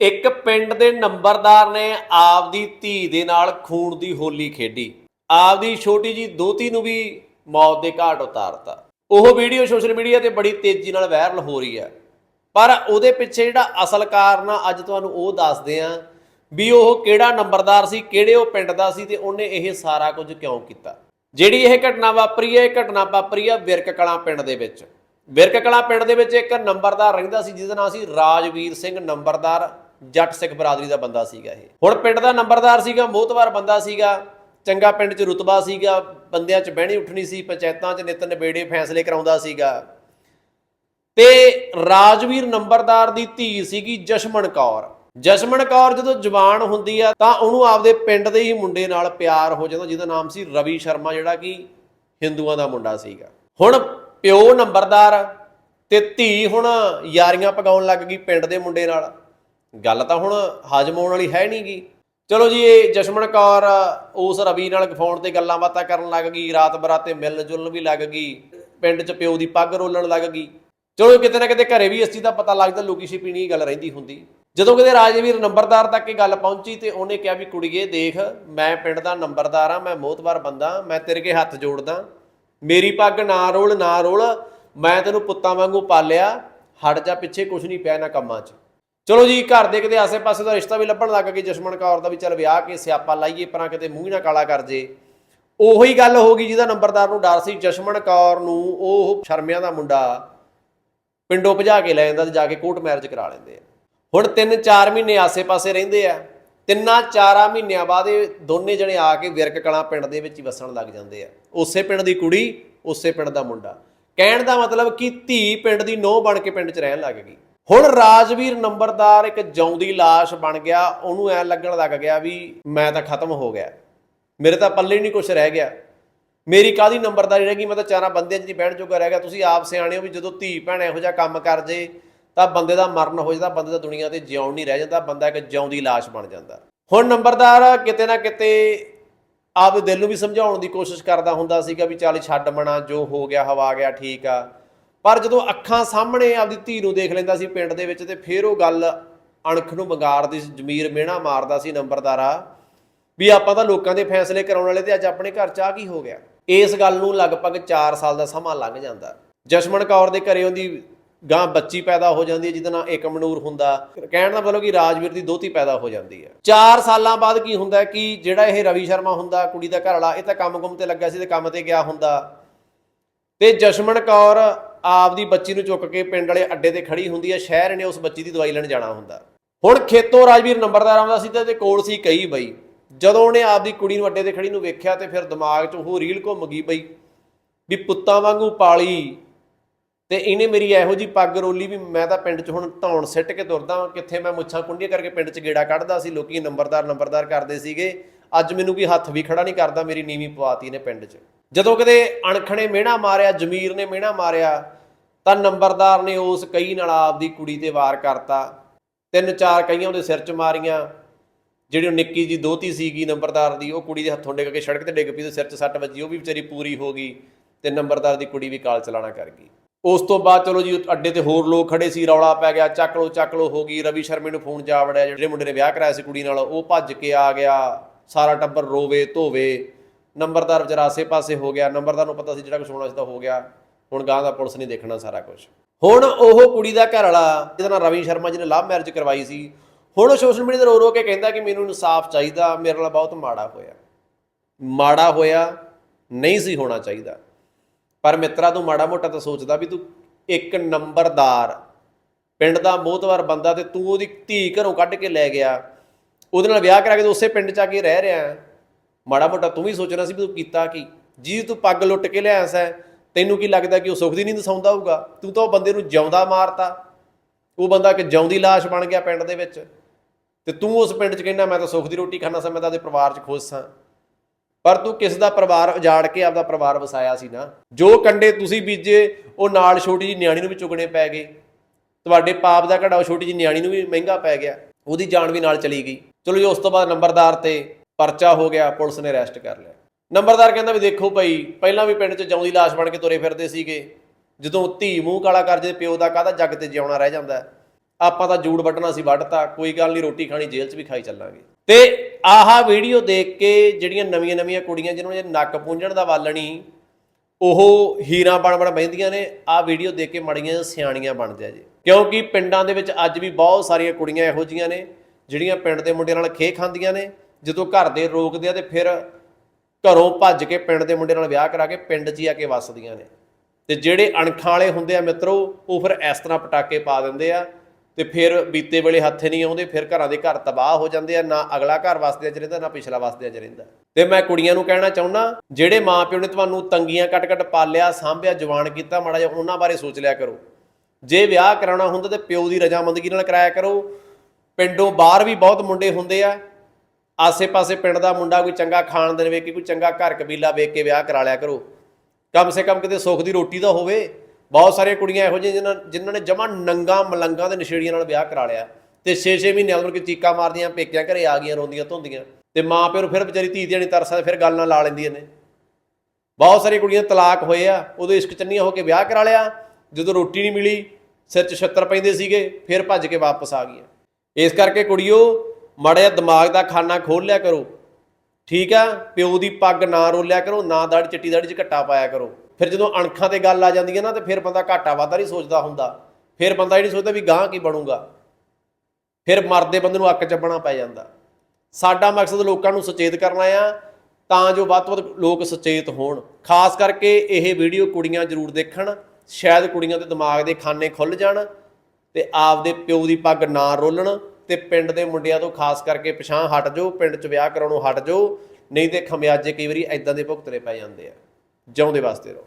ਇੱਕ ਪਿੰਡ ਦੇ ਨੰਬਰਦਾਰ ਨੇ ਆਪਦੀ ਧੀ ਦੇ ਨਾਲ ਖੂਨ ਦੀ ਹੋਲੀ ਖੇਡੀ। ਆਪਦੀ ਛੋਟੀ ਜੀ ਦੋਤੀ ਨੂੰ ਵੀ ਮੌਤ ਦੇ ਘਾਟ ਉਤਾਰਤਾ। ਉਹ ਵੀਡੀਓ ਸੋਸ਼ਲ ਮੀਡੀਆ ਤੇ ਬੜੀ ਤੇਜ਼ੀ ਨਾਲ ਵਾਇਰਲ ਹੋ ਰਹੀ ਹੈ। ਪਰ ਉਹਦੇ ਪਿੱਛੇ ਜਿਹੜਾ ਅਸਲ ਕਾਰਨ ਆ, ਅੱਜ ਤੁਹਾਨੂੰ ਉਹ ਦੱਸਦੇ ਆ ਵੀ ਉਹ ਕਿਹੜਾ ਨੰਬਰਦਾਰ ਸੀ, ਕਿਹੜੇ ਉਹ ਪਿੰਡ ਦਾ ਸੀ ਤੇ ਉਹਨੇ ਇਹ ਸਾਰਾ ਕੁਝ ਕਿਉਂ ਕੀਤਾ। ਜਿਹੜੀ ਇਹ ਘਟਨਾ ਵਾਪਰੀ ਹੈ, ਇਹ ਘਟਨਾ ਵਾਪਰੀ ਹੈ ਵਿਰਕ ਕਲਾਂ ਪਿੰਡ ਦੇ ਵਿੱਚ। ਵਿਰਕ ਕਲਾਂ ਪਿੰਡ ਦੇ ਵਿੱਚ ਇੱਕ ਨੰਬਰਦਾਰ ਰਹਿੰਦਾ ਸੀ, ਜਿਹਦਾ ਨਾਮ ਸੀ ਰਾਜਵੀਰ ਸਿੰਘ ਨੰਬਰਦਾਰ। ਜੱਟ ਸਿੱਖ ਬਰਾਦਰੀ ਦਾ ਬੰਦਾ ਸੀਗਾ ਇਹ। ਹੁਣ ਪਿੰਡ ਦਾ ਨੰਬਰਦਾਰ ਸੀਗਾ, ਮੋਹਤਵਾਰ ਬੰਦਾ ਸੀਗਾ, ਚੰਗਾ ਪਿੰਡ 'ਚ ਰੁਤਬਾ ਸੀਗਾ, ਬੰਦਿਆਂ 'ਚ ਬਹਿਣੀ ਉੱਠਣੀ ਸੀ, ਪੰਚਾਇਤਾਂ 'ਚ ਨਿਤ ਬੇੜੇ ਫੈਸਲੇ ਕਰਾਉਂਦਾ ਸੀਗਾ। ਤੇ ਰਾਜਵੀਰ ਨੰਬਰਦਾਰ ਦੀ ਧੀ ਸੀਗੀ ਜਸ਼ਮਣ ਕੌਰ। ਜਸ਼ਮਣ ਕੌਰ ਜਦੋਂ ਜਵਾਨ ਹੁੰਦੀ ਆ, ਤਾਂ ਉਹਨੂੰ ਆਪਦੇ ਪਿੰਡ ਦੇ ਹੀ ਮੁੰਡੇ ਨਾਲ ਪਿਆਰ ਹੋ ਜਾਂਦਾ, ਜਿਹਦਾ ਨਾਮ ਸੀ ਰਵੀ ਸ਼ਰਮਾ, ਜਿਹੜਾ ਕਿ ਹਿੰਦੂਆਂ ਦਾ ਮੁੰਡਾ ਸੀਗਾ। ਹੁਣ ਪਿਓ ਨੰਬਰਦਾਰ ਤੇ ਧੀ ਹੁਣ ਯਾਰੀਆਂ ਪਗਾਉਣ ਲੱਗ ਗਈ ਪਿੰਡ ਦੇ ਮੁੰਡੇ ਨਾਲ। ਗੱਲ ਤਾਂ ਹੁਣ ਹਜਮ ਹੋਣ ਵਾਲੀ ਹੈ ਨਹੀਂਗੀ। ਚਲੋ ਜੀ, ਇਹ ਜਸ਼ਮਣ ਕੌਰ, ਉਸ ਰਵੀ ਨਾਲ ਫੋਨ ਤੇ ਗੱਲਾਂ ਬਾਤਾਂ ਕਰਨ ਲੱਗ ਗਈ, ਰਾਤ ਬਰਾਤੇ ਮਿਲਣ ਜੁਲਣ ਵੀ ਲੱਗ ਗਈ, ਪਿੰਡ 'ਚ ਪਿਓ ਦੀ ਪੱਗ ਰੋਲਣ ਲੱਗ ਗਈ। ਚਲੋ ਕਿਤੇ ਨਾ ਕਿਤੇ ਘਰੇ ਵੀ ਇਸ ਚੀਜ਼ ਦਾ ਪਤਾ ਲੱਗਦਾ, ਲੋਕੀ ਛਿਪੀਣੀ ਹੀ ਗੱਲ ਰਹਿੰਦੀ ਹੁੰਦੀ। ਜਦੋਂ ਕਿਤੇ ਰਾਜਵੀਰ ਨੰਬਰਦਾਰ ਤੱਕ ਇਹ ਗੱਲ ਪਹੁੰਚੀ ਤੇ ਉਹਨੇ ਕਿਹਾ ਵੀ, ਕੁੜੀਏ, ਦੇਖ, ਮੈਂ ਪਿੰਡ ਦਾ ਨੰਬਰਦਾਰ ਆ ਮੈਂ ਮੋਹਤਵਾਰ ਬੰਦਾ, ਮੈਂ ਤੇਰੇ ਕੇ ਹੱਥ ਜੋੜਦਾ। ਮੇਰੀ ਪੱਗ ਨਾ ਰੋਲ ਨਾ ਰੋਲ, ਮੈਂ ਤੈਨੂੰ ਪੁੱਤਾਂ ਵਾਂਗੂ ਪਾਲਿਆ, ਹਟ ਜਾ ਪਿੱਛੇ ਕੁਝ ਨਹੀਂ ਪਿਆ ਨਾ ਕੰਮਾਂ 'ਚ। ਚਲੋ ਜੀ, ਘਰ ਦੇ ਕਿਤੇ ਆਸੇ-ਪਾਸੇ ਦਾ ਰਿਸ਼ਤਾ ਵੀ ਲੱਭਣ ਲੱਗ ਗਈ ਜਸ਼ਮਣ ਕੌਰ ਦਾ ਵੀ ਚੱਲ ਵਿਆਹ ਕੇ ਸਿਆਪਾ ਲਾਈਏ, ਪਰਾਂ ਕਿਤੇ ਮੂੰਹ ਹੀ ਨਾ ਕਾਲਾ ਕਰ ਜੇ। ਉਹੀ ਗੱਲ ਹੋ ਗਈ ਜਿਹਦਾ ਨੰਬਰਦਾਰ ਨੂੰ ਡਰ ਸੀ। ਜਸ਼ਮਣ ਕੌਰ ਨੂੰ ਉਹ ਸ਼ਰਮਿਆਂ ਦਾ ਮੁੰਡਾ ਪਿੰਡੋਂ ਭਜਾ ਕੇ ਲੈ ਜਾਂਦਾ ਤੇ ਜਾ ਕੇ ਕੋਰਟ ਮੈਰਿਜ ਕਰਾ ਲੈਂਦੇ ਆ। ਹੁਣ 3-4 ਮਹੀਨੇ ਆਸੇ-ਪਾਸੇ ਰਹਿੰਦੇ ਆ। ਤਿੰਨਾਂ ਚਾਰਾਂ ਮਹੀਨਿਆਂ ਬਾਅਦ ਇਹ ਦੋਨੇ ਜਣੇ ਆ ਕੇ ਵਿਰਕ ਕਲਾਂ ਪਿੰਡ ਦੇ ਵਿੱਚ ਹੀ ਵਸਣ ਲੱਗ ਜਾਂਦੇ ਆ। ਉਸੇ ਪਿੰਡ ਦੀ ਕੁੜੀ, ਉਸੇ ਪਿੰਡ ਦਾ ਮੁੰਡਾ। ਕਹਿਣ ਦਾ ਮਤਲਬ ਕਿ ਧੀ ਪਿੰਡ ਦੀ ਨੋਹ ਬਣ ਕੇ ਪਿੰਡ 'ਚ ਰਹਿਣ ਲੱਗ ਗਈ। ਹੁਣ ਰਾਜਵੀਰ ਨੰਬਰਦਾਰ ਇੱਕ ਜਿਉਂਦੀ ਲਾਸ਼ ਬਣ ਗਿਆ, ਉਹਨੂੰ ਐ ਲੱਗਣ ਲੱਗ ਗਿਆ ਵੀ ਮੈਂ ਤਾਂ ਖਤਮ ਹੋ ਗਿਆ। ਮੇਰੇ ਤਾਂ ਪੱਲੇ ਨਹੀਂ ਕੁਝ ਰਹਿ ਗਿਆ। ਮੇਰੀ ਕਾਦੀ ਨੰਬਰਦਾਰੀ ਰਹਿ ਗਈ? ਮੈਂ ਤਾਂ ਚਾਰਾਂ ਬੰਦਿਆਂ 'ਚ ਨਹੀਂ ਬਹਿਣ ਜੋਗਾ ਰਹਿ ਗਿਆ। ਤੁਸੀਂ ਆਪ ਸਿਆਣੇ ਹੋ ਵੀ ਜਦੋਂ ਧੀ ਭੈਣ ਇਹੋ ਜਿਹਾ ਕੰਮ ਕਰ ਜੇ, ਤਾਂ ਬੰਦੇ ਦਾ ਮਰਨ ਹੋ ਜਾਂਦਾ, ਬੰਦੇ ਦਾ ਦੁਨੀਆ ਤੇ ਜਿਉਣ ਨਹੀਂ ਰਹਿ ਜਾਂਦਾ, ਬੰਦਾ ਇੱਕ ਜਿਉਂਦੀ ਲਾਸ਼ ਬਣ ਜਾਂਦਾ। ਹੁਣ ਨੰਬਰਦਾਰ ਕਿਤੇ ਨਾ ਕਿਤੇ ਆਪਦੇ ਦਿਲ ਨੂੰ ਵੀ ਸਮਝਾਉਣ ਦੀ ਕੋਸ਼ਿਸ਼ ਕਰਦਾ ਹੁੰਦਾ ਸੀਗਾ ਵੀ ਚੱਲ ਛੱਡ ਮਣਾ ਜੋ ਹੋ ਗਿਆ, ਹਵਾ ਗਿਆ, ਠੀਕ ਆ। ਪਰ ਜਦੋਂ ਅੱਖਾਂ ਸਾਹਮਣੇ ਆਪਦੀ ਧੀ ਨੂੰ ਦੇਖ ਲੈਂਦਾ ਸੀ ਪਿੰਡ ਦੇ ਵਿੱਚ ਤੇ ਫਿਰ ਉਹ ਗੱਲ ਅਣਖ ਨੂੰ ਬੰਗਾਰਦੀ ਸੀ। ਜ਼ਮੀਰ ਮਿਹਣਾ ਮਾਰਦਾ ਸੀ ਨੰਬਰਦਾਰਾ ਵੀ ਆਪਾਂ ਤਾਂ ਲੋਕਾਂ ਦੇ ਫੈਸਲੇ ਕਰਾਉਣ ਵਾਲੇ ਤੇ ਅੱਜ ਆਪਣੇ ਘਰ ਚ ਆ ਕੀ ਹੋ ਗਿਆ? ਇਸ ਗੱਲ ਨੂੰ ਲਗਭਗ 4 ਸਾਲ ਦਾ ਸਮਾਂ ਲੰਘ ਜਾਂਦਾ। ਜਸ਼ਮਣ ਕੌਰ ਦੇ ਘਰੇ ਉਹਦੀ ਗਾਂ ਬੱਚੀ ਪੈਦਾ ਹੋ ਜਾਂਦੀ ਹੈ, ਜਿਹਦਾ ਨਾਂ ਮਨੂਰ ਹੁੰਦਾ। ਕਹਿਣ ਦਾ ਮਤਲਬ ਕਿ ਰਾਜਵੀਰ ਦੀ ਦੋਤੀ ਪੈਦਾ ਹੋ ਜਾਂਦੀ ਹੈ। 4 ਸਾਲਾਂ ਬਾਅਦ ਕੀ ਹੁੰਦਾ ਕਿ ਜਿਹੜਾ ਇਹ ਰਵੀ ਸ਼ਰਮਾ ਹੁੰਦਾ, ਕੁੜੀ ਦਾ ਘਰ ਵਾਲਾ ਇਹ ਤਾਂ ਕੰਮ-ਕੁਮ ਤੇ ਲੱਗਾ ਸੀ ਤੇ ਕੰਮ ਤੇ ਗਿਆ ਹੁੰਦਾ। ਤੇ ਜਸ਼ਮਣ ਕੌਰ ਆਪਦੀ ਬੱਚੀ ਨੂੰ ਚੁੱਕ ਕੇ ਪਿੰਡ ਵਾਲੇ ਅੱਡੇ ਤੇ ਖੜੀ ਹੁੰਦੀ ਹੈ, ਸ਼ਹਿਰ ਨੇ ਉਸ ਬੱਚੀ ਦੀ ਦਵਾਈ ਲੈਣ ਜਾਣਾ ਹੁੰਦਾ। ਹੁਣ ਖੇਤੋਂ ਰਾਜਵੀਰ ਨੰਬਰਦਾਰ ਆਉਂਦਾ ਸੀ ਤੇ ਕੋਲ ਸੀ ਕਈ ਬਈ। ਜਦੋਂ ਉਹਨੇ ਆਪਦੀ ਕੁੜੀ ਨੂੰ ਅੱਡੇ ਤੇ ਖੜੀ ਨੂੰ ਵੇਖਿਆ ਤੇ ਫਿਰ ਦਿਮਾਗ 'ਚ ਉਹ ਰੀਲ ਘੁੰਮ ਗਈ ਬਈ, ਵੀ ਪੁੱਤਾਂ ਵਾਂਗੂ ਪਾਲੀ। ਤੇ ਇਹਨੇ ਮੇਰੀ ਇਹੋ ਜੀ ਪੱਗ ਰੋਲੀ ਵੀ ਮੈਂ ਤਾਂ ਪਿੰਡ 'ਚ ਹੁਣ ਧੌਣ ਸਿੱਟ ਕੇ ਤੁਰਦਾ ਕਿੱਥੇ ਮੈਂ ਮੁੱਛਾਂ ਕੁੰਡੀਆਂ ਕਰਕੇ ਪਿੰਡ 'ਚ ਗੇੜਾ ਕੱਢਦਾ ਸੀ। ਲੋਕੀ ਨੰਬਰਦਾਰ ਨੰਬਰਦਾਰ ਕਰਦੇ ਸੀਗੇ। ਅੱਜ ਮੈਨੂੰ ਕੋਈ ਹੱਥ ਵੀ ਖੜਾ ਨਹੀਂ ਕਰਦਾ, ਮੇਰੀ ਨੀਵੀਂ ਪਵਾਤੀ ਨੇ ਪਿੰਡ 'ਚ। ਜਦੋਂ ਕਿਤੇ ਅਣਖਣੇ ਮਿਹਣਾ ਮਾਰਿਆ, ਜ਼ਮੀਰ ਨੇ ਮਿਹਣਾ ਮਾਰਿਆ ਤਾਂ ਨੰਬਰਦਾਰ ਨੇ ਉਸ ਕਈ ਨਾਲ ਆਪਦੀ ਕੁੜੀ ਤੇ ਵਾਰ ਕਰਤਾ। ਤਿੰਨ ਚਾਰ ਕਈਆਂ ਉਹਦੇ ਸਿਰ 'ਚ ਮਾਰੀਆਂ। ਜਿਹੜੀ ਉਹ ਨਿੱਕੀ ਜੀ ਦੋਤੀ ਸੀਗੀ ਨੰਬਰਦਾਰ ਦੀ, ਉਹ ਕੁੜੀ ਦੇ ਹੱਥੋਂ ਡਿੱਗ ਕੇ ਸੜਕ ਤੇ ਡਿੱਗ ਪਈ ਤੇ ਸਿਰ 'ਚ ਸੱਟ ਵੱਜੀ। ਉਹ ਵੀ ਵਿਚਾਰੀ ਪੂਰੀ ਹੋ ਗਈ ਤੇ ਨੰਬਰਦਾਰ ਦੀ ਕੁੜੀ ਵੀ ਕਾਲ ਚਲਾਣਾ ਕਰ ਗਈ। ਉਸ ਤੋਂ ਬਾਅਦ ਚਲੋ ਜੀ ਅੱਡੇ ਤੇ ਹੋਰ ਲੋਕ ਖੜੇ ਸੀ, ਰੌਲਾ ਪੈ ਗਿਆ, ਚੱਕ ਲੋ ਚੱਕ ਲੋ ਹੋ ਗਈ। ਰਵੀ ਸ਼ਰਮੇ ਨੂੰ ਫੋਨ ਜਾ ਵੜਿਆ ਜਿਹੜੇ ਮੁੰਡੇ ਨੇ ਵਿਆਹ ਕਰਾਇਆ ਸੀ ਕੁੜੀ ਨਾਲ, ਉਹ ਭੱਜ ਕੇ ਆ ਗਿਆ। ਸਾਰਾ ਟੱਬਰ ਰੋਵੇ, ਧੋਵੇ। ਨੰਬਰਦਾਰ ਵਿਚਾਰਾ ਆਸੇ-ਪਾਸੇ ਹੋ ਗਿਆ। ਨੰਬਰਦਾਰ ਨੂੰ ਪਤਾ ਸੀ ਜਿਹੜਾ ਕੁਝ ਹੋਣਾ ਸੀ ਤਾਂ ਹੋ ਗਿਆ। ਹੁਣ ਗਾਂ ਦਾ ਪੁਲਿਸ ਨਹੀਂ ਦੇਖਣਾ ਸਾਰਾ ਕੁਝ ਹੁਣ ਉਹ ਕੁੜੀ ਦਾ ਘਰ ਵਾਲਾ ਜਿਹਦਾ ਨਾਮ ਰਵੀ ਸ਼ਰਮਾ ਜੀ ਨੇ ਲਵ ਮੈਰਿਜ ਕਰਵਾਈ ਸੀ, ਹੁਣ ਉਹ ਸੋਸ਼ਲ ਮੀਡੀਆ ਤੇ ਰੋ ਰੋ ਕੇ ਕਹਿੰਦਾ ਕਿ ਮੈਨੂੰ ਇਨਸਾਫ ਚਾਹੀਦਾ, ਮੇਰੇ ਨਾਲ ਬਹੁਤ ਮਾੜਾ ਹੋਇਆ। ਮਾੜਾ ਹੋਇਆ ਨਹੀਂ ਸੀ ਹੋਣਾ ਚਾਹੀਦਾ। ਪਰ ਮਿੱਤਰਾ ਤੂੰ ਮਾੜਾ ਮੋਟਾ ਤਾਂ ਸੋਚਦਾ ਵੀ ਤੂੰ ਇੱਕ ਨੰਬਰਦਾਰ। ਪਿੰਡ ਦਾ ਮੋਹਤਵਾਰ ਬੰਦਾ ਤੇ ਤੂੰ ਉਹਦੀ ਧੀ ਘਰੋਂ ਕੱਢ ਕੇ ਲੈ ਗਿਆ। ਉਹਦੇ ਨਾਲ ਵਿਆਹ ਕਰਾ ਕੇ ਤੂੰ ਉਸੇ ਪਿੰਡ 'ਚ ਆ ਕੇ ਰਹਿ ਰਿਹਾ। ਮਾੜਾ ਮੋਟਾ ਤੂੰ ਵੀ ਸੋਚਣਾ ਸੀ ਵੀ ਤੂੰ ਕੀਤਾ ਕੀ। ਜੀ ਤੂੰ ਪੱਗ ਲੁੱਟ ਕੇ ਲਿਆਇਆ ਸੈਂ। ਤੈਨੂੰ ਕੀ ਲੱਗਦਾ ਕਿ ਉਹ ਸੁੱਖ ਦੀ ਨਹੀਂ ਦਸਾਉਂਦਾ ਹੋਊਗਾ? ਤੂੰ ਤਾਂ ਉਹ ਬੰਦੇ ਨੂੰ ਜਿਉਂਦਾ ਮਾਰਤਾ। ਉਹ ਬੰਦਾ ਕਿ ਜਿਉਂਦੀ ਲਾਸ਼ ਬਣ ਗਿਆ ਪਿੰਡ ਦੇ ਵਿੱਚ। ਤੇ ਤੂੰ ਉਸ ਪਿੰਡ 'ਚ ਕਹਿੰਦਾ, ਮੈਂ ਤਾਂ ਸੁੱਖ ਦੀ ਰੋਟੀ ਖਾਣਾ ਸਾਂ, ਮੈਂ ਤਾਂ ਉਹਦੇ ਪਰਿਵਾਰ 'ਚ ਖੁਸ਼ ਸਾਂ। ਪਰ ਤੂੰ ਕਿਸ ਦਾ ਪਰਿਵਾਰ ਉਜਾੜ ਕੇ ਆਪਦਾ ਪਰਿਵਾਰ ਵਸਾਇਆ ਸੀ ਨਾ? ਜੋ ਕੰਡੇ ਤੁਸੀਂ ਬੀਜੇ, ਉਹ ਨਾਲ ਛੋਟੀ ਜੀ ਨਿਆਣੀ ਨੂੰ ਵੀ ਚੁਗਣੇ ਪੈ ਗਏ। ਤੁਹਾਡੇ ਪਾਪ ਦਾ ਘੜਾ ਉਹ ਛੋਟੀ ਜੀ ਨਿਆਣੀ ਨੂੰ ਵੀ ਮਹਿੰਗਾ ਪੈ ਗਿਆ। ਉਹਦੀ ਜਾਨ ਵੀ ਨਾਲ ਚਲੀ ਗਈ। ਚਲੋ ਜੀ, ਉਸ ਤੋਂ ਬਾਅਦ ਨੰਬਰਦਾਰ ਤੇ ਪਰਚਾ ਹੋ ਗਿਆ, ਪੁਲਿਸ ਨੇ ਅਰੈਸਟ ਕਰ ਲਿਆ। ਨੰਬਰਦਾਰ ਕਹਿੰਦਾ ਵੀ ਦੇਖੋ ਭਾਈ, ਪਹਿਲਾਂ ਵੀ ਪਿੰਡ 'ਚ ਜਿਉਂਦੀ ਲਾਸ਼ ਬਣ ਕੇ ਤੁਰੇ ਫਿਰਦੇ ਸੀਗੇ। ਜਦੋਂ ਧੀ ਮੂੰਹ ਕਾਲਾ ਕਰ ਜੇ ਪਿਓ ਦਾ ਕਾਹਦਾ ਜੱਗ ਤੇ ਜਿਉਣਾ ਰਹਿ ਜਾਂਦਾ। ਆਪਾਂ ਤਾਂ ਜੂੜ ਵੱਢਣਾ ਸੀ, ਵੱਢਤਾ। ਕੋਈ ਗੱਲ ਨਹੀਂ ਰੋਟੀ ਖਾਣੀ ਜੇਲ੍ਹ 'ਚ ਵੀ ਖਾਈ ਚੱਲਾਂਗੇ। ਤੇ ਆਹਾ ਵੀਡੀਓ ਦੇਖ ਕੇ ਜਿਹੜੀਆਂ ਨਵੀਆਂ ਨਵੀਆਂ ਕੁੜੀਆਂ, ਜਿਹਨਾਂ ਨੇ ਨੱਕ ਪੂੰਝਣ ਦਾ ਵੱਲ ਉਹ ਹੀਰਾ ਬਣ ਬਣ ਬਹਿੰਦੀਆਂ ਨੇ। ਆਹ ਵੀਡੀਓ ਦੇਖ ਕੇ ਮੜੀਆਂ ਸਿਆਣੀਆਂ ਬਣ ਜਾ ਜੀ। ਕਿਉਂਕਿ ਪਿੰਡਾਂ ਦੇ ਵਿੱਚ ਅੱਜ ਵੀ ਬਹੁਤ ਸਾਰੀਆਂ ਕੁੜੀਆਂ ਇਹੋ ਜੀਆਂ ਨੇ, ਜਿਹੜੀਆਂ ਪਿੰਡ ਦੇ ਮੁੰਡਿਆਂ ਨਾਲ ਖੇ ਖਾਂਦੀਆਂ ਨੇ। ਜਦੋਂ ਘਰ ਦੇ ਰੋਕਦੇ ਆ ਤੇ ਫਿਰ ਘਰੋਂ ਭੱਜ ਕੇ ਪਿੰਡ ਦੇ ਮੁੰਡੇ ਨਾਲ ਵਿਆਹ ਕਰਾ ਕੇ ਪਿੰਡ 'ਚ ਹੀ ਆ ਕੇ ਵੱਸਦੀਆਂ ਨੇ। ਤੇ ਜਿਹੜੇ ਅਣਖਾਂ ਵਾਲੇ ਹੁੰਦੇ ਆ ਮਿੱਤਰੋ, ਉਹ ਫਿਰ ਇਸ ਤਰ੍ਹਾਂ ਪਟਾਕੇ ਪਾ ਦਿੰਦੇ ਆ ਤੇ ਫਿਰ ਬੀਤੇ ਵੇਲੇ ਹੱਥੇ ਨਹੀਂ ਆਉਂਦੇ, ਫਿਰ ਘਰਾਂ ਦੇ ਘਰ ਤਬਾਹ ਹੋ ਜਾਂਦੇ ਆ, ਨਾ ਅਗਲਾ ਘਰ ਵਸਦਿਆਂ ਚ ਰਹਿੰਦਾ, ਨਾ ਪਿਛਲਾ ਵਸਦਿਆਂ ਚ ਰਹਿੰਦਾ। ਤੇ ਮੈਂ ਕੁੜੀਆਂ ਨੂੰ ਕਹਿਣਾ ਚਾਹੁੰਦਾ ਜਿਹੜੇ ਮਾਪਿਓ ਨੇ ਤੁਹਾਨੂੰ ਤੰਗੀਆਂ ਕੱਟ-ਕੱਟ ਪਾਲਿਆ, ਸਾਂਭਿਆ, ਜਵਾਨ ਕੀਤਾ, ਮਾੜਾ ਜਿਹਾ ਉਹਨਾਂ ਬਾਰੇ ਸੋਚ ਲਿਆ ਕਰੋ। ਜੇ ਵਿਆਹ ਕਰਾਉਣਾ ਹੁੰਦਾ ਤੇ ਪਿਓ ਦੀ ਰਜਾਮੰਦਗੀ ਨਾਲ ਕਰਾਇਆ ਕਰੋ। ਪਿੰਡੋਂ ਬਾਹਰ ਵੀ ਬਹੁਤ ਮੁੰਡੇ ਹੁੰਦੇ ਆ ਆਸੇ-ਪਾਸੇ ਪਿੰਡ ਦਾ ਮੁੰਡਾ ਕੋਈ ਚੰਗਾ ਖਾਣ ਖਾਨਦਾਨ ਵੇਖ ਕੇ, ਕੋਈ ਚੰਗਾ ਘਰ ਕਬੀਲਾ ਵੇਖ ਕੇ ਵਿਆਹ ਕਰਾ ਲਿਆ ਕਰੋ। ਕਮ ਸੇ ਕਮ ਕਿਤੇ ਸੁੱਖ ਦੀ ਰੋਟੀ ਤਾਂ ਹੋਵੇ। ਬਹੁਤ ਸਾਰੀਆਂ ਕੁੜੀਆਂ ਇਹੋ ਜਿਹੀਆਂ ਜਿਨ੍ਹਾਂ ਜਿਨ੍ਹਾਂ ਨੇ ਜਮਾ ਨੰਗਾ ਮਲੰਗਾ ਦੇ ਨਸ਼ੇੜੀਆਂ ਨਾਲ ਵਿਆਹ ਕਰਾ ਲਿਆ। ਤੇ 6-6 ਮਹੀਨੇ ਅੰਦਰ ਕਿ ਚੀਕਾਂ ਮਾਰਦੀਆਂ, ਪੇਕਿਆਂ ਘਰੇ ਆ ਗਈਆਂ, ਰੋਂਦੀਆਂ, ਧੁੰਦੀਆਂ। ਤੇ ਮਾਂ ਪਿਓ ਨੂੰ ਫਿਰ ਵਿਚਾਰੀ ਧੀ ਧਿਆਣੀ ਤਰਸਾ, ਫਿਰ ਗੱਲ ਨਾਲ ਲਾ ਲੈਂਦੀਆਂ ਨੇ। ਬਹੁਤ ਸਾਰੀਆਂ ਕੁੜੀਆਂ ਤਲਾਕ ਹੋਏ ਆ। ਉਦੋਂ ਇਸ਼ਕ ਚੰਨੀਆਂ ਹੋ ਕੇ ਵਿਆਹ ਕਰਾ ਲਿਆ। ਜਦੋਂ ਰੋਟੀ ਨਹੀਂ ਮਿਲੀ, ਸਿਰ 'ਚ ਛੱਤਰ ਪੈਂਦੇ ਸੀਗੇ, ਫਿਰ ਭੱਜ ਕੇ ਵਾਪਸ ਆ ਗਈਆਂ। ਇਸ ਕਰਕੇ ਕੁੜੀਓ ਮਾੜਾ ਜਿਹਾ ਦਿਮਾਗ ਦਾ ਖਾਨਾ ਖੋਲ ਲਿਆ ਕਰੋ। ਠੀਕ ਆ? ਪਿਓ ਦੀ ਪੱਗ ਨਾ ਰੋਲਿਆ ਕਰੋ, ਨਾ ਦਾੜੀ ਚਿੱਟੀ ਦਾੜੀ 'ਚ ਘੱਟਾ ਪਾਇਆ ਕਰੋ। ਫਿਰ ਜਦੋਂ ਅਣਖਾਂ ਤੇ ਗੱਲ ਆ ਜਾਂਦੀ ਹੈ ਨਾ, ਤੇ ਫਿਰ ਬੰਦਾ ਘਾਟਾ ਵਾਧਾ ਨਹੀਂ ਸੋਚਦਾ ਹੁੰਦਾ। ਫਿਰ ਬੰਦਾ ਇਹ ਨਹੀਂ ਸੋਚਦਾ ਵੀ ਗਾਂ ਕੀ ਬਣੂਗਾ। ਫਿਰ ਮਰਦੇ ਬੰਦੇ ਨੂੰ ਅੱਕ ਚੱਬਣਾ ਪੈ ਜਾਂਦਾ। ਸਾਡਾ ਮਕਸਦ ਲੋਕਾਂ ਨੂੰ ਸੁਚੇਤ ਕਰਨਾ ਆ, ਤਾਂ ਜੋ ਵੱਧ ਤੋਂ ਵੱਧ ਲੋਕ ਸੁਚੇਤ ਹੋਣ। ਖਾਸ ਕਰਕੇ ਇਹ ਵੀਡੀਓ ਕੁੜੀਆਂ ਜ਼ਰੂਰ ਦੇਖਣ, ਸ਼ਾਇਦ ਕੁੜੀਆਂ ਦੇ ਦਿਮਾਗ ਦੇ ਖਾਨੇ ਖੁੱਲ ਜਾਣ, ਤੇ ਆਪਦੇ ਪਿਓ ਦੀ ਪੱਗ ਨਾ ਰੋਲਣ ਤੇ ਪਿੰਡ ਦੇ ਮੁੰਡਿਆਂ ਤੋਂ ਖਾਸ ਕਰਕੇ ਪਛਾਣ ਹਟ ਜਾਓ, ਪਿੰਡ 'ਚ ਵਿਆਹ ਕਰਾਉਣੋਂ ਹਟ ਜਾਓ, ਨਹੀਂ ਤੇ ਖਮਿਆਜੇ ਕਈ ਵਾਰੀ ਐਦਾਂ ਦੇ ਭੁਗਤਣੇ ਪੈ ਜਾਂਦੇ ਆ। ਜਿਉਂਦੇ ਵਾਸਤੇ ਰਹੋ।